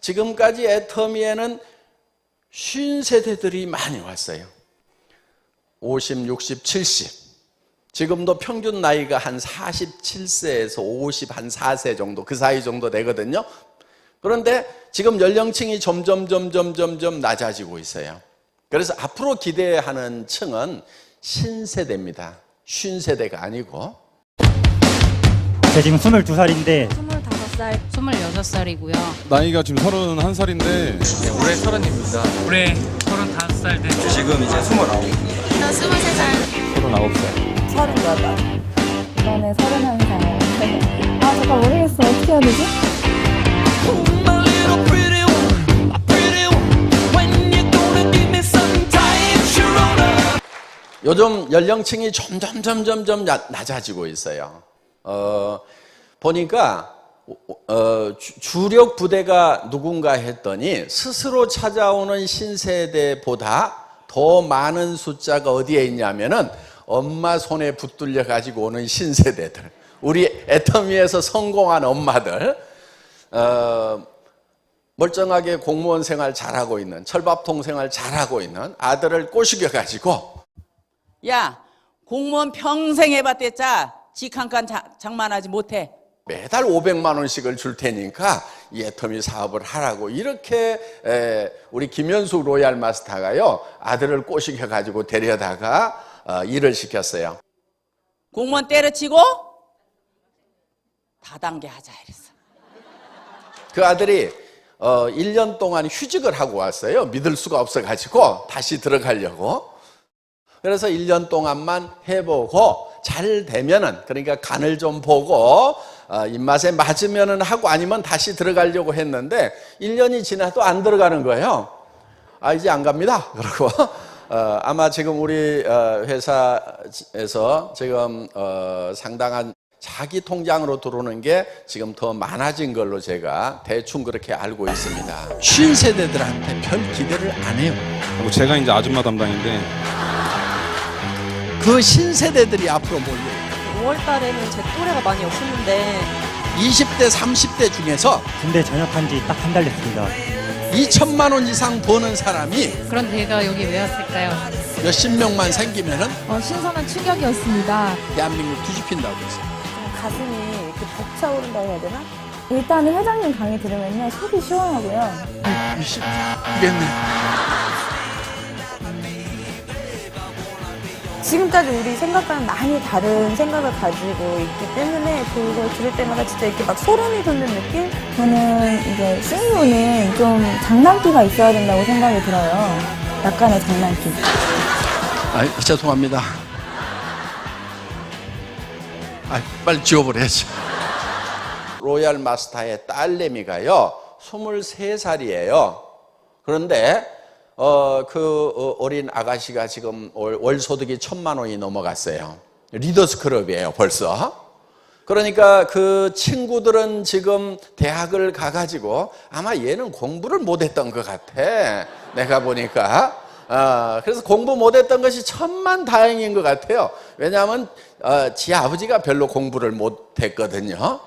지금까지 애터미에는 50세대들이 많이 왔어요. 50, 60, 70. 지금도 평균 나이가 한 47세에서 50, 한 4세 정도, 그 사이 정도 되거든요. 그런데 지금 연령층이 점점, 점점, 점점 낮아지고 있어요. 그래서 앞으로 기대하는 층은 신세대입니다. 쉰 세대가 아니고. 제가 지금 22살인데 25 살, 26살이고요. 나이가 지금 31살인데 올해 서른입니다. 올해 35살 된 지금 이제 스물아홉. 저 23살. 39살 이번에 31살. 아, 잠깐 모르겠어. 어떻게 해야 되지? 요즘 연령층이 점점 점점 점 낮아지고 있어요. 어, 보니까 어, 주- 주력 부대가 누군가 했더니 스스로 찾아오는 신세대보다 더 많은 숫자가 어디에 있냐면은 엄마 손에 붙들려 가지고 오는 신세대들. 우리 애터미에서 성공한 엄마들. 어, 멀쩡하게 공무원 생활 잘하고 있는 철밥통 생활 잘하고 있는 아들을 꼬시겨 가지고 야, 공무원 평생 해봤댔자 직한간 자- 장만하지 못해. 매달 500만 원씩을 줄 테니까 이 애터미 사업을 하라고 이렇게 에, 우리 김현숙 로얄 마스터가요 아들을 꼬시겨 가지고 데려다가 어, 일을 시켰어요. 공무원 때려치고 다단계 하자 이랬어. 그 아들이 어, 1년 동안 휴직을 하고 왔어요. 믿을 수가 없어 가지고 다시 들어가려고. 그래서 1년 동안만 해보고 잘 되면은 그러니까 간을 좀 보고 어, 입맛에 맞으면은 하고 아니면 다시 들어가려고 했는데 1년이 지나도 안 들어가는 거예요. 아 이제 안 갑니다. 그러고 어, 아마 지금 우리 어, 회사에서 지금 어, 상당한 자기 통장으로 들어오는 게 지금 더 많아진 걸로 제가 대충 그렇게 알고 있습니다. 쉰 세대들한테 별 기대를 안 해요. 그리고 제가 이제 아줌마 담당인데 그 신세대들이 앞으로 몰려요. 5월 달에는 제 또래가 많이 없었는데 20대, 30대 중에서 군대 전역한 지 딱 한 달 됐습니다. 2천만 원 이상 버는 사람이 그럼 제가 여기 왜 왔을까요? 몇십 명만 생기면은 어, 신선한 충격이었습니다. 대한민국 뒤집힌다고 했어요. 가슴이 이렇게 벅차오른다고 해야 되나? 일단은 회장님 강의 들으면요 속이 시원하고요. 이씨, 이랬네. 지금까지 우리 생각과는 많이 다른 생각을 가지고 있기 때문에 그걸 들을 때마다 진짜 이렇게 막 소름이 돋는 느낌? 저는 이제 CEO는 좀 장난기가 있어야 된다고 생각이 들어요. 약간의 장난기. 아, 죄송합니다. 아, 빨리 지워버려야죠. 로얄 마스터의 딸내미가요, 23살이에요. 그런데, 어, 그 어, 어린 아가씨가 지금 월, 월 소득이 천만 원이 넘어갔어요. 리더스 클럽이에요, 벌써. 그러니까 그 친구들은 지금 대학을 가가지고 아마 얘는 공부를 못했던 것 같아. 내가 보니까. 어, 그래서 공부 못했던 것이 천만 다행인 것 같아요. 왜냐하면 어, 지 아버지가 별로 공부를 못했거든요.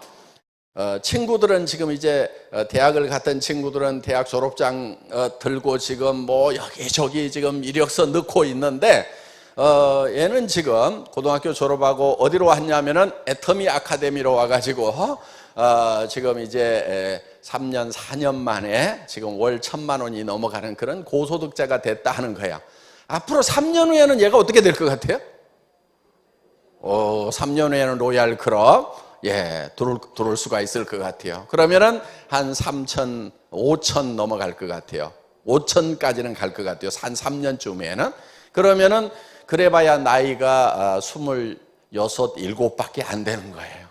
어, 친구들은 지금 이제 어, 대학을 갔던 친구들은 대학 졸업장 어, 들고 지금 뭐 여기저기 지금 이력서 넣고 있는데 어, 얘는 지금 고등학교 졸업하고 어디로 왔냐면은 애터미 아카데미로 와가지고 어, 지금 이제 에, 3년 4년 만에 지금 월 천만 원이 넘어가는 그런 고소득자가 됐다 하는 거야. 앞으로 3년 후에는 얘가 어떻게 될 것 같아요? 어, 3년 후에는 로얄 클럽, 예, 들어올, 들어올 수가 있을 것 같아요. 그러면은 한 3천, 5천 넘어갈 것 같아요. 5천까지는 갈 것 같아요. 한 3년쯤에는. 그러면은, 그래봐야 나이가 26, 7밖에 안 되는 거예요.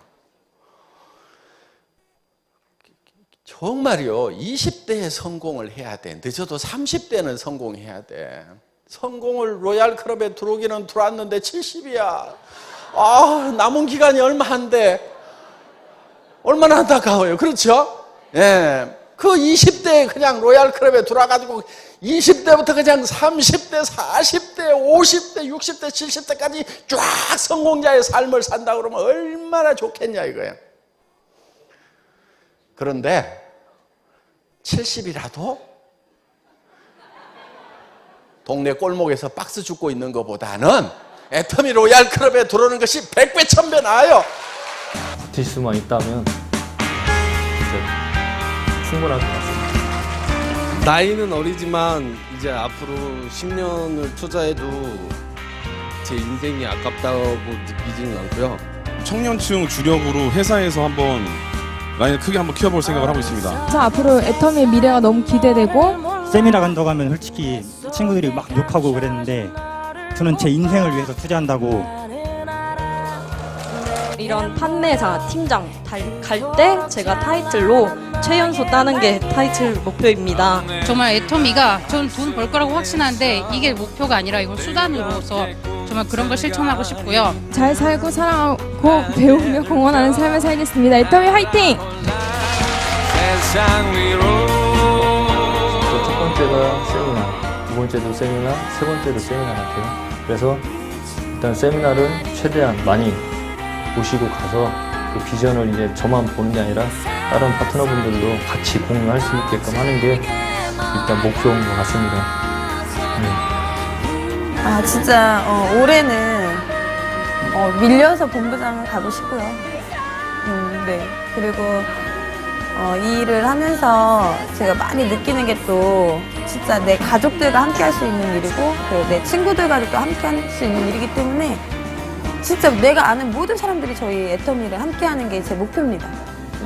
정말요, 20대에 성공을 해야 돼. 늦어도 30대는 성공해야 돼. 성공을 로얄 클럽에 들어오기는 들어왔는데 70이야. 아, 남은 기간이 얼마 안 돼. 얼마나 안타까워요. 그렇죠? 예. 그 20대에 그냥 로얄 클럽에 들어와가지고 20대부터 그냥 30대, 40대, 50대, 60대, 70대까지 쫙 성공자의 삶을 산다 그러면 얼마나 좋겠냐 이거예요. 그런데 70이라도 동네 골목에서 박스 줍고 있는 것보다는 애터미 로얄 클럽에 들어오는 것이 100배, 1000배 나아요. 버틸 수만 있다면 진짜 충분할 것 같습니다. 나이는 어리지만 이제 앞으로 10년을 투자해도 제 인생이 아깝다고 느끼지는 않고요. 청년층 주력으로 회사에서 한번 라인을 크게 한번 키워볼 생각을 하고 있습니다. 저 앞으로 애터미의 미래가 너무 기대되고 세미나 간다고 하면 솔직히 친구들이 막 욕하고 그랬는데 저는 제 인생을 위해서 투자한다고 이런 판매사 팀장 갈 때 제가 타이틀로 최연소 따는 게 타이틀 목표입니다. 정말 애터미가 전 돈 벌 거라고 확신하는데 이게 목표가 아니라 이건 수단으로서 정말 그런 걸 실천하고 싶고요. 잘 살고 사랑하고 배우며 공헌하는 삶을 살겠습니다. 애터미 화이팅! 첫 번째가 세미나, 두 번째도 세미나, 세 번째도 세미나 같아요. 그래서 일단 세미나를 최대한 많이 모시고 가서 그 비전을 이제 저만 보는 게 아니라 다른 파트너분들도 같이 공유할 수 있게끔 하는 게 일단 목표인 것 같습니다. 네. 아 진짜 어, 올해는 어, 밀려서 본부장을 가고 싶고요. 음, 네. 그리고 어, 이 일을 하면서 제가 많이 느끼는 게 또 진짜 내 가족들과 함께 할 수 있는 일이고 그리고 내 친구들과도 또 함께 할 수 있는 일이기 때문에 진짜 내가 아는 모든 사람들이 저희 애터미를 함께 하는 게 제 목표입니다.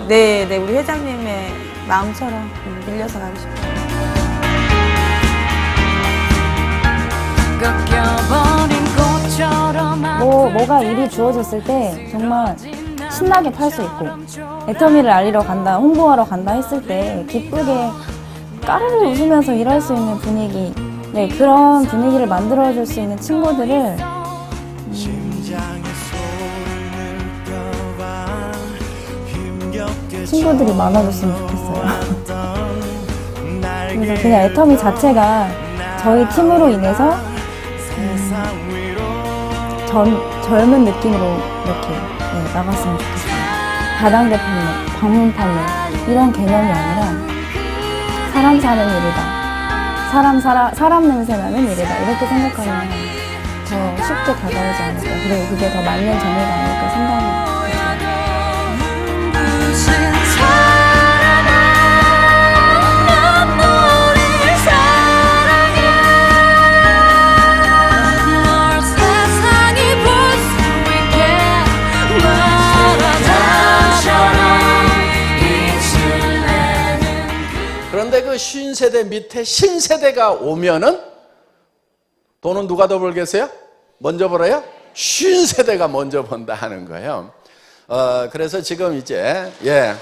네, 네, 우리 회장님의 마음처럼 음, 밀려서 가고 싶어요. 뭐, 뭐가 일이 주어졌을 때 정말 신나게 팔 수 있고 애터미를 알리러 간다, 홍보하러 간다 했을 때 기쁘게 까르르 웃으면서 일할 수 있는 분위기 네, 그런 분위기를 만들어줄 수 있는 친구들을 친구들이 많아졌으면 좋겠어요. 그래서 그냥 애터미 자체가 저희 팀으로 인해서 음, 젊, 젊은 느낌으로 이렇게 네, 나갔으면 좋겠어요. 다단계 판매, 방문 판매 이런 개념이 아니라 사람 사는 일이다. 사람 살아, 사람 냄새 나는 일이다. 이렇게 생각하면 더 쉽게 다가오지 않을까. 그리고 그게 더 맞는 정의가 아닐까 생각이 그 신세대 밑에 신세대가 오면은 돈은 누가 더 벌겠어요? 먼저 벌어요? 신세대가 먼저 번다 하는 거예요. 어, 그래서 지금 이제, 예,